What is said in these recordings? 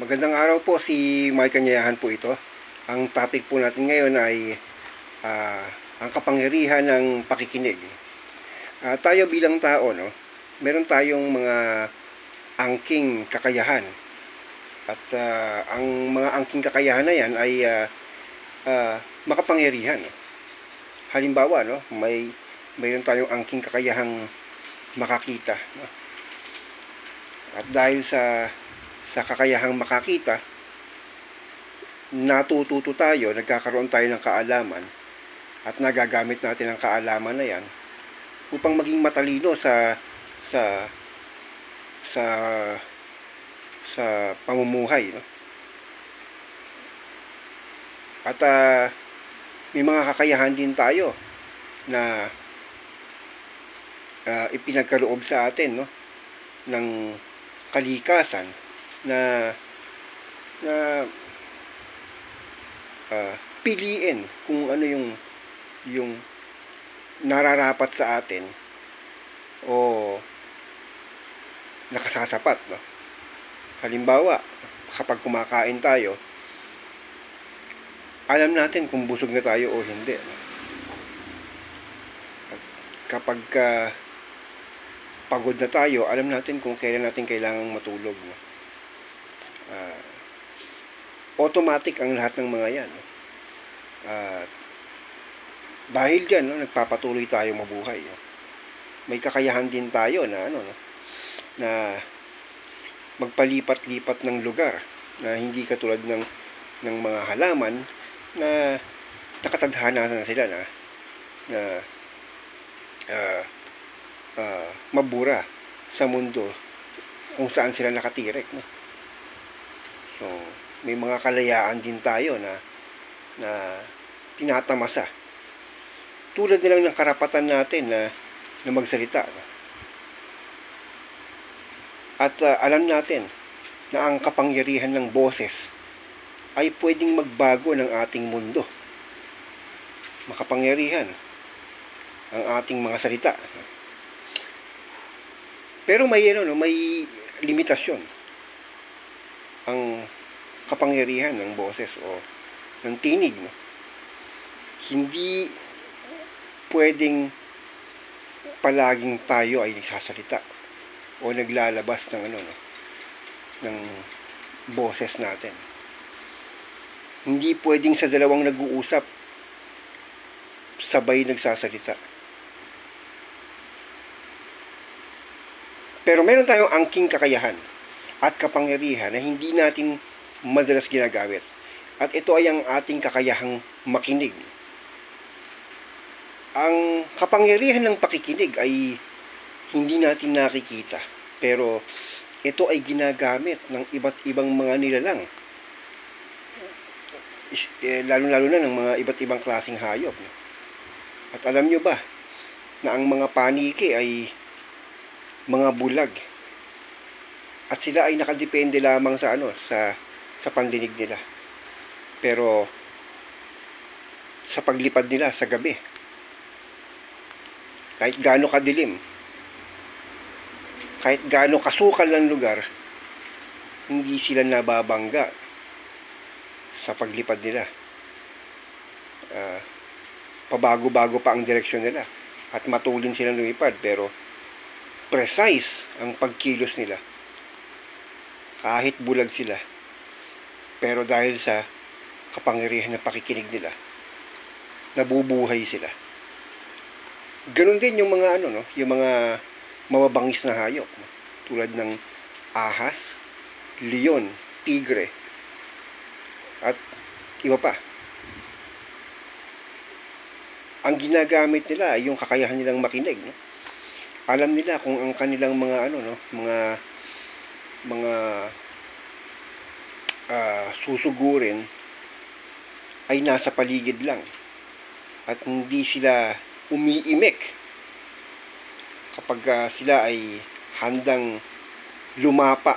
Magandang araw po si Mike Kanyayahan po ito. Ang topic po natin ngayon ay ah, ang kapangyarihan ng pakikinig. Ah, tayo bilang tao, no, meron tayong mga angking kakayahan. At ah, ang mga angking kakayahan na yan ay ah, ah, makapangyarihan. Halimbawa, no, may mayroon tayong angking kakayahang makakita. No? At dahil sa sa kakayahang makakita, natututo tayo, nagkakaroon tayo ng kaalaman at nagagamit natin ang kaalaman na yan upang maging matalino sa sa sa sa pamumuhay no? at ah, may mga kakayahan din tayo na ah, ipinagkaloob sa atin no ng kalikasan na na ah, piliin kung ano yung yung nararapat sa atin o nakasasapat no halimbawa kapag kumakain tayo alam natin kung busog na tayo o hindi no? Kapag ah, pagod na tayo alam natin kung kailan natin kailangang matulog no? Automatic ang lahat ng mga yan. At dahil dyan, no, nagpapatuloy tayo mabuhay. No? May kakayahan din tayo na ano, no, na magpalipat-lipat ng lugar na hindi katulad ng ng mga halaman na nakatadhana na sila na na ah, ah, mabura sa mundo kung saan sila nakatirik. No? So, may mga kalayaan din tayo na na tinatamasa. Tulad na lang ng karapatan natin na, na magsalita. At ah, alam natin na ang kapangyarihan ng boses ay pwedeng magbago ng ating mundo. Makapangyarihan ang ating mga salita. Pero may ano, no, may limitasyon ang kapangyarihan ng boses o ng tinig. No? Hindi pwedeng palaging tayo ay nagsasalita o naglalabas ng ano no, ng boses natin. Hindi pwedeng sa dalawang nag-uusap sabay nagsasalita. Pero meron tayong angking kakayahan at kapangyarihan na hindi natin madalas ginagamit. At ito ay ang ating kakayahang makinig. Ang kapangyarihan ng pakikinig ay hindi natin nakikita. Pero ito ay ginagamit ng iba't ibang mga nilalang. Eh, Lalo-lalo na ng mga iba't ibang klaseng hayop. At alam nyo ba na ang mga paniki ay mga bulag. At sila ay nakadepende lamang sa ano, sa sa pandinig nila. Pero sa paglipad nila sa gabi, kahit gaano kadilim, kahit gaano kasukal ng lugar, hindi sila nababangga sa paglipad nila. Ah, pabago-bago pa ang direksyon nila at matulin silang lumipad pero precise ang pagkilos nila. Kahit bulag sila. Pero dahil sa kapangyarihan ng pakikinig nila, nabubuhay sila. Ganon din yung mga ano no, yung mga mababangis na hayop, tulad ng ahas, leon, tigre, at iba pa. Ang ginagamit nila ay yung kakayahan nilang makinig, no? alam nila kung ang kanilang mga ano no mga mga ah, susugurin ay nasa paligid lang at hindi sila umiimik kapag ah, sila ay handang lumapa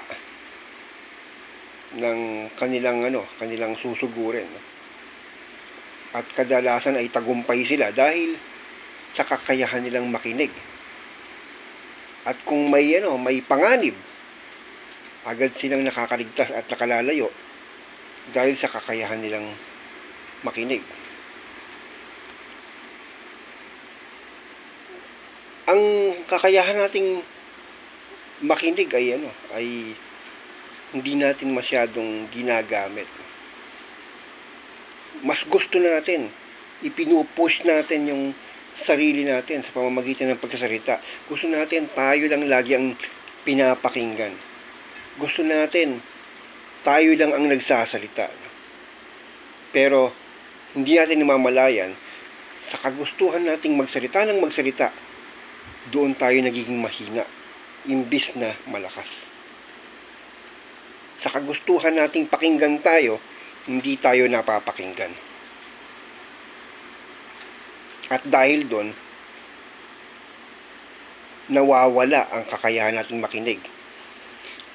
ng kanilang ano kanilang susugurin. At kadalasan ay tagumpay sila dahil sa kakayahan nilang makinig. At kung may ano, may panganib agad silang nakakaligtas at nakalalayo dahil sa kakayahan nilang makinig. Ang kakayahan nating makinig ay ano, ay hindi natin masyadong ginagamit. Mas gusto natin, ipinupush natin yung sarili natin sa pamamagitan ng pagsasalita. Gusto natin tayo lang lagi ang pinapakinggan. Gusto natin tayo lang ang nagsasalita. Pero hindi natin namamalayan sa kagustuhan nating magsalita ng magsalita, doon tayo nagiging mahina, imbis na malakas. Sa kagustuhan nating pakinggan tayo, hindi tayo napapakinggan. At dahil doon, nawawala ang kakayahan nating makinig.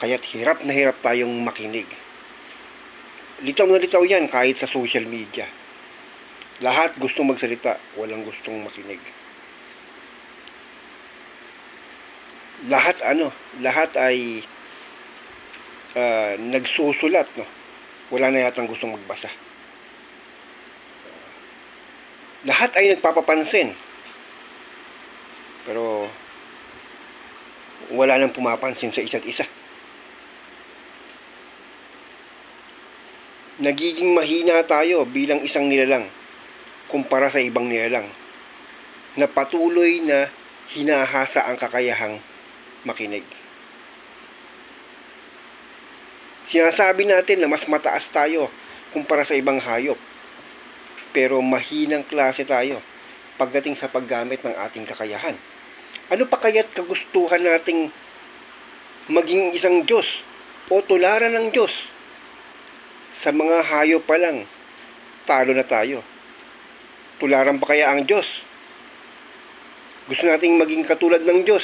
Kaya't hirap na hirap tayong makinig. Litaw na litaw yan kahit sa social media. Lahat gustong magsalita, walang gustong makinig. Lahat ano, lahat ay ah, nagsusulat, no? Wala na yatang gustong magbasa. Lahat ay nagpapapansin. Pero wala nang pumapansin sa isa't isa. Nagiging mahina tayo bilang isang nilalang kumpara sa ibang nilalang na patuloy na hinahasa ang kakayahang makinig. Sinasabi natin na mas mataas tayo kumpara sa ibang hayop. Pero mahinang klase tayo pagdating sa paggamit ng ating kakayahan. Ano pa kaya't kagustuhan nating maging isang Diyos o tularan ng Diyos? Sa mga hayop pa lang, talo na tayo. Tularan pa kaya ang Diyos? Gusto nating maging katulad ng Diyos.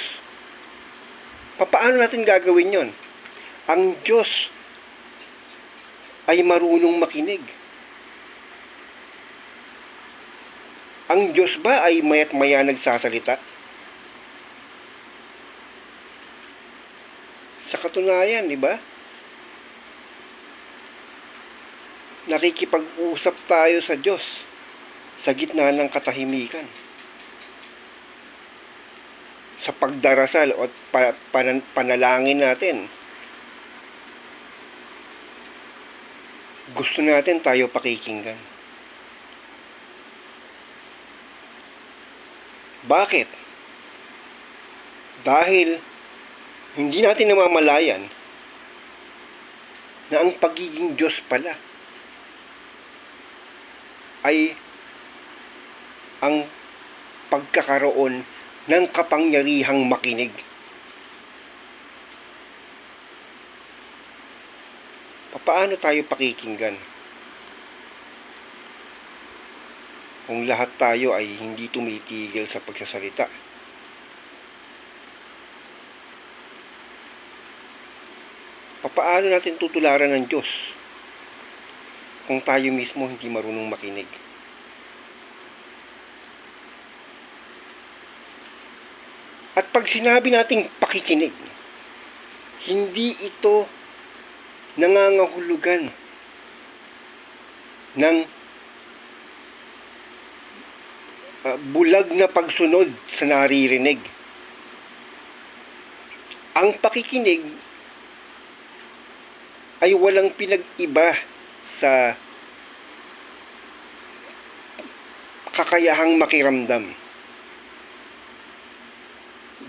Papaano natin gagawin yon? Ang Diyos ay marunong makinig. Ang Diyos ba ay mayat maya nagsasalita? Sa katunayan, di ba? Nakikipag-usap tayo sa Diyos sa gitna ng katahimikan. Sa pagdarasal o pa, pan, panalangin natin, gusto natin tayo pakikinggan. Bakit? Dahil hindi natin namamalayan na ang pagiging Diyos pala ay ang pagkakaroon ng kapangyarihang makinig. Paano tayo pakikinggan? Kung lahat tayo ay hindi tumitigil sa pagsasalita. Paano natin tutularan ng Diyos kung tayo mismo hindi marunong makinig? At pag sinabi nating pakikinig, hindi ito nangangahulugan ng uh, bulag na pagsunod sa naririnig. Ang pakikinig ay walang pinag-iba sa kakayahang makiramdam.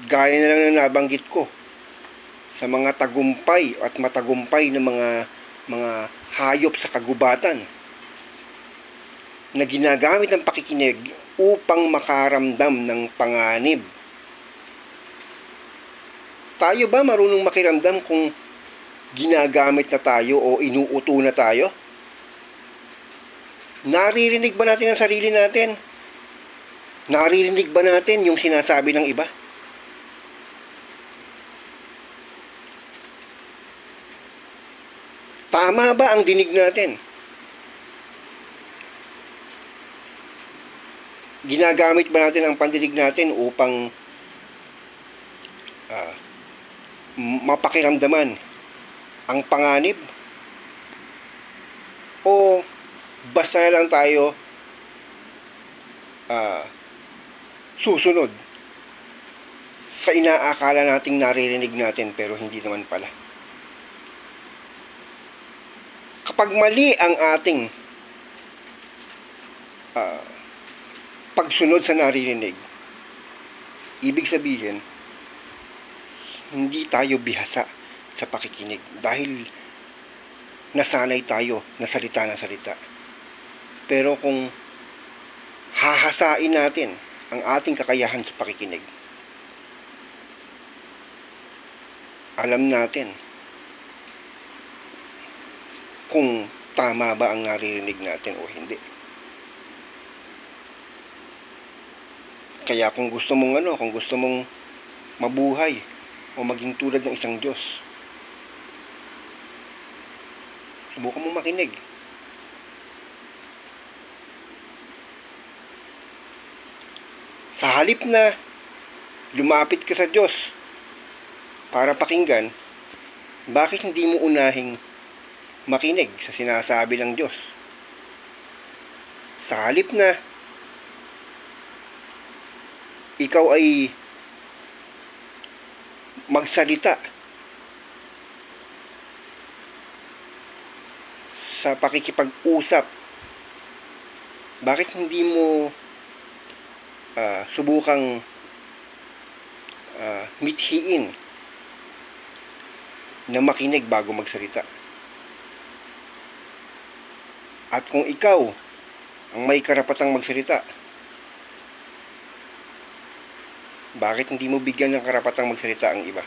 Gaya na lang na nabanggit ko sa mga tagumpay at matagumpay ng mga mga hayop sa kagubatan na ginagamit ang pakikinig upang makaramdam ng panganib. Tayo ba marunong makiramdam kung ginagamit na tayo o inuuto na tayo? Naririnig ba natin ang sarili natin? Naririnig ba natin yung sinasabi ng iba? Tama ba ang dinig natin? Ginagamit ba natin ang pandinig natin upang ah, mapakiramdaman ang panganib? O basta na lang tayo ah, susunod sa inaakala nating naririnig natin pero hindi naman pala. Kapag mali ang ating ah, pagsunod sa naririnig, ibig sabihin, hindi tayo bihasa sa pakikinig dahil nasanay tayo na salita na salita. Pero kung hahasain natin ang ating kakayahan sa pakikinig, alam natin kung tama ba ang naririnig natin o hindi. Kaya kung gusto mong ano, kung gusto mong mabuhay o maging tulad ng isang Diyos, subukan mong makinig. Sa halip na lumapit ka sa Diyos para pakinggan, bakit hindi mo unahing makinig sa sinasabi ng Diyos? Sa halip na ikaw ay magsalita sa pakikipag-usap, bakit hindi mo ah, subukang ah, mithiin na makinig bago magsalita? At kung ikaw ang may karapatang magsalita, bakit hindi mo bigyan ng karapatang magsalita ang iba?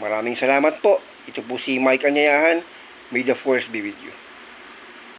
Maraming salamat po. Ito po si Mike Anyayahan. May the force be with you.